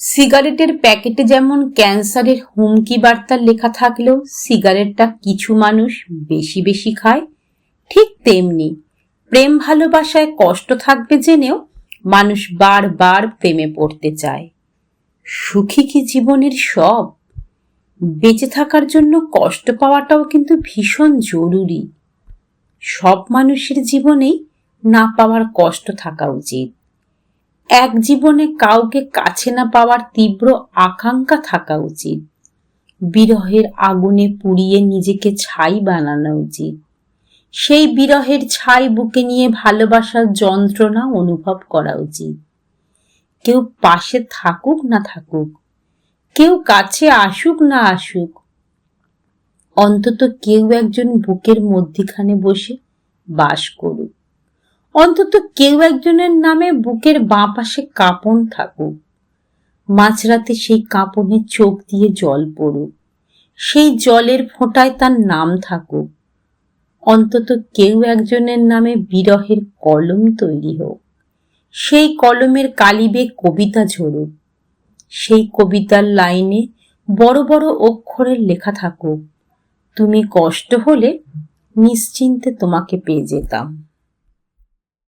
সিগারেটের প্যাকেটে যেমন ক্যান্সারের হুমকি বার্তা লেখা থাকলেও সিগারেটটা কিছু মানুষ বেশি বেশি খায়, ঠিক তেমনি প্রেম ভালোবাসায় কষ্ট থাকবে জেনেও মানুষ বারবার প্রেমে পড়তে চায়। সুখী কি জীবনের সব? বেঁচে থাকার জন্য কষ্ট পাওয়াটাও কিন্তু ভীষণ জরুরি। সব মানুষের জীবনেই না পাওয়ার কষ্ট থাকা উচিত। এক জীবনে কাউকে কাছে না পাওয়ার তীব্র আকাঙ্ক্ষা থাকা উচিত। বিরহের আগুনে পুড়িয়ে নিজেকে ছাই বানানো উচিত। সেই বিরহের ছাই বুকে নিয়ে ভালোবাসার যন্ত্রণা অনুভব করা উচিত। কেউ পাশে থাকুক না থাকুক, কেউ কাছে আসুক না আসুক, অন্তত কেউ একজন বুকের মধ্যিখানে বসে বাস করুক। অন্তত কেউ একজনের নামে বুকের বাঁ পাশে কাঁপন থাকুক। মাঝরাতে সেই কাঁপনে চোখ দিয়ে জল পড়ুক। সেই জলের ফোঁটায় তার নাম থাকুক। অন্তত কেউ একজনের নামে বিরহের কলম তৈরি হোক। সেই কলমের কালিবে কবিতা ঝরুক। সেই কবিতার লাইনে বড় বড় অক্ষরের লেখা থাকুক। তুমি কষ্ট হলে নিশ্চিন্তে তোমাকে পেয়ে যেতাম।